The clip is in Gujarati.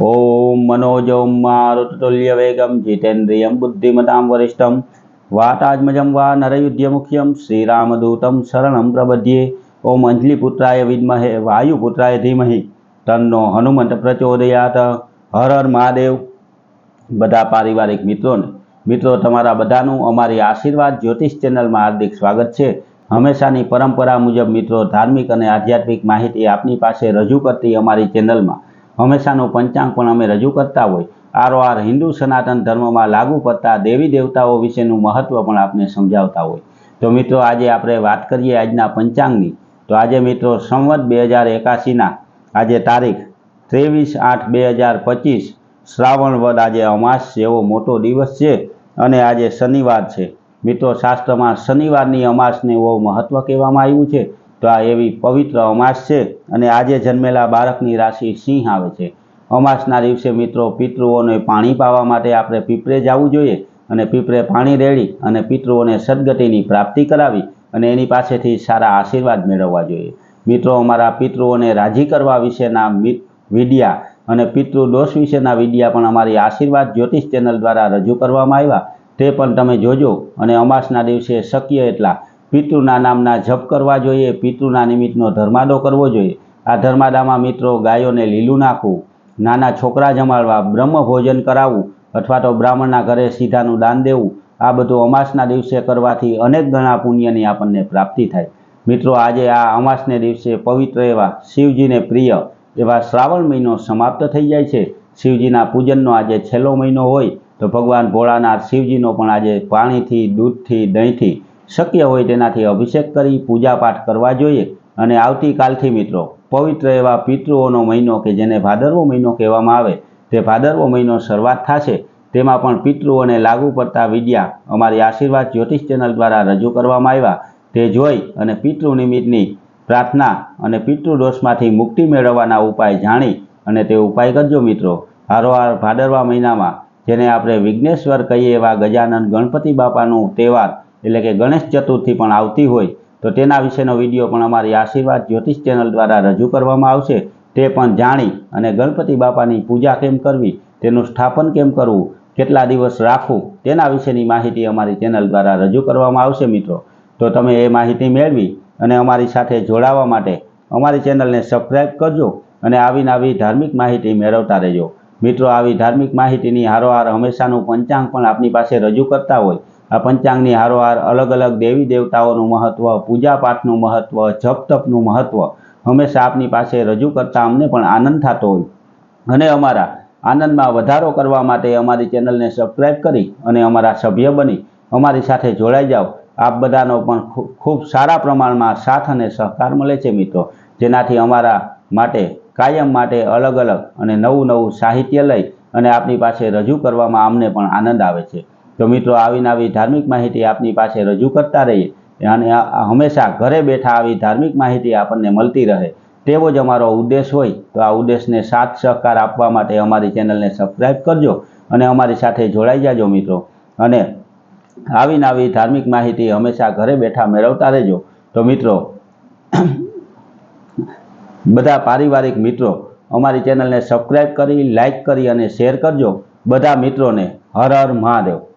ઓમ મનોજમ મારુતતુલ્ય વેગમ જીતેન્દ્રિયમ બુદ્ધિમતામ વરિષ્ઠમ વાતાજમજમ વા નરયુધ્યમુખ્યમ શ્રીરામદૂતમ શરણમ પ્રબધ્યે ઓમ અંજલિપુત્રાય વિદ્મહે વાયુપુત્રાય ધીમહિ તન્નો હનુમંત પ્રચોદયાત હર હર મહાદેવ બધા પારિવારિક મિત્રોને, મિત્રો તમારા બધાનું અમારી આશીર્વાદ જ્યોતિષ ચેનલમાં હાર્દિક સ્વાગત છે. હંમેશાની પરંપરા મુજબ મિત્રો ધાર્મિક અને આધ્યાત્મિક માહિતી આપની પાસે રજૂ કરતી અમારી ચેનલમાં. હંમેશાનું પંચાંગ પણ અમે રજૂ કરતા હોય. આરવાર હિન્દુ સનાતન ધર્મમાં લાગુ પડતા દેવી દેવતાઓ વિશેનું મહત્ત્વ પણ આપને સમજાવતા હોય. તો મિત્રો, આજે આપણે વાત કરીએ આજના પંચાંગની. તો આજે મિત્રો, સંવત બે હજાર એકાશીના આજે તારીખ ત્રેવીસ આઠ બે હજાર પચીસ, શ્રાવણ વદ આજે અમાસ એવો મોટો દિવસ છે અને આજે શનિવાર છે. મિત્રો, શાસ્ત્રમાં શનિવારની અમાસને બહુ મહત્ત્વ કહેવામાં આવ્યું છે. તો આ એવી પવિત્ર અમાસ છે અને આજે જન્મેલા બાળકની રાશિ સિંહ આવે છે. અમાસના દિવસે મિત્રો પિતૃઓને પાણી પાવા માટે આપણે પીપરે જવું જોઈએ અને પીપરે પાણી રેડી અને પિતૃઓને સદગતિની પ્રાપ્તિ કરાવી અને એની પાસેથી સારા આશીર્વાદ મેળવવા જોઈએ. મિત્રો, અમારા પિતૃઓને રાજી કરવા વિશેના વિડિયા અને પિતૃ દોષ વિશેના વિડિયા પણ અમારી આશીર્વાદ જ્યોતિષ ચેનલ દ્વારા રજૂ કરવામાં આવ્યા. તે પણ તમે જોજો અને અમાસના દિવસે શક્ય એટલા પિતૃના નામના જપ કરવા જોઈએ, પિતૃના નિમિત્તનો ધર્માદો કરવો જોઈએ. આ ધર્માદામાં મિત્રો ગાયોને લીલું નાખવું, નાના છોકરા જમાડવા બ્રહ્મ ભોજન કરાવવું અથવા તો બ્રાહ્મણના ઘરે સીધાનું દાન દેવું, આ બધું અમાસના દિવસે કરવાથી અનેક ગણા પુણ્યની આપણને પ્રાપ્તિ થાય. મિત્રો, આજે આ અમાસને દિવસે પવિત્ર એવા શિવજીને પ્રિય એવા શ્રાવણ મહિનો સમાપ્ત થઈ જાય છે. શિવજીના પૂજનનો આજે છેલ્લો મહિનો હોય તો ભગવાન ભોળાનાથ શિવજીનો પણ આજે પાણીથી, દૂધથી, દહીંથી શક્ય હોય તેનાથી અભિષેક કરી પૂજાપાઠ કરવા જોઈએ. અને આવતીકાલથી મિત્રો, પવિત્ર એવા પિતૃઓનો મહિનો કે જેને ભાદરવો મહિનો કહેવામાં આવે, તે ભાદરવો મહિનો શરૂઆત થશે. તેમાં પણ પિતૃઓને લાગુ પડતા વિદ્યા અમારી આશીર્વાદ જ્યોતિષ ચેનલ દ્વારા રજૂ કરવામાં આવ્યા. તે જોઈ અને પિતૃ નિમિત્તની પ્રાર્થના અને પિતૃ દોષમાંથી મુક્તિ મેળવવાના ઉપાય જાણી અને તે ઉપાય કરજો મિત્રો. હારોહાર ભાદરવા મહિનામાં, જેને આપણે વિઘ્નેશ્વર કહીએ એવા ગજાનંદ ગણપતિ બાપાનું તહેવાર એટલે કે ગણેશ ચતુર્થી પણ આવતી હોય તો તેના વિશેનો વીડિયો પણ અમારી આશીર્વાદ જ્યોતિષ ચેનલ દ્વારા રજૂ કરવામાં આવશે. તે પણ જાણી અને ગણપતિ બાપાની પૂજા કેમ કરવી, તેનું સ્થાપન કેમ કરવું, કેટલા દિવસ રાખવું, તેના વિશેની માહિતી અમારી ચેનલ દ્વારા રજૂ કરવામાં આવશે મિત્રો. તો તમે એ માહિતી મેળવી અને અમારી સાથે જોડાવા માટે અમારી ચેનલને સબસ્ક્રાઈબ કરજો અને આવીને આવી ધાર્મિક માહિતી મેળવતા રહેજો. મિત્રો, આવી ધાર્મિક માહિતીની હારોહાર હંમેશાનું પંચાંગ પણ આપની પાસે રજૂ કરતા હોય આ પંચાંગની હારોહાર અલગ અલગ દેવી દેવતાઓનું મહત્ત્વ પૂજાપાઠનું મહત્વ મહત્ત્વ મહત્વ હંમેશા આપની પાસે રજૂ કરતા અમને પણ આનંદ થતો હોય. અને અમારા આનંદમાં વધારો કરવા માટે અમારી ચેનલને સબસ્ક્રાઈબ કરી અને અમારા સભ્ય બની અમારી સાથે જોડાઈ જાઓ. આપ બધાનો પણ ખૂબ સારા પ્રમાણમાં સાથ અને સહકાર મળે છે મિત્રો. જેનાથી અમારા માટે, કાયમ માટે અલગ અલગ અને નવું નવું સાહિત્ય લઈ અને આપની પાસે રજૂ કરવામાં અમને પણ આનંદ આવે છે. તો મિત્રો, આવીને આવી ધાર્મિક માહિતી આપની પાસે રજૂ કરતા રહીએ અને હંમેશા ઘરે બેઠા આવી ધાર્મિક માહિતી આપણને મળતી રહે. તેવો જ અમારો ઉદ્દેશ હોય તો આ ઉદ્દેશને સાથ સહકાર આપવા માટે અમારી ચેનલને સબસ્ક્રાઈબ કરજો અને અમારી સાથે જોડાઈ જાજો મિત્રો. અને આવીને આવી ધાર્મિક માહિતી હંમેશા ઘરે બેઠા મેળવતા રહેજો. તો મિત્રો, બધા પારિવારિક મિત્રો, અમારી ચેનલને સબસ્ક્રાઈબ કરી લાઈક કરી અને શેર કરજો. બધા મિત્રોને હર હર મહાદેવ.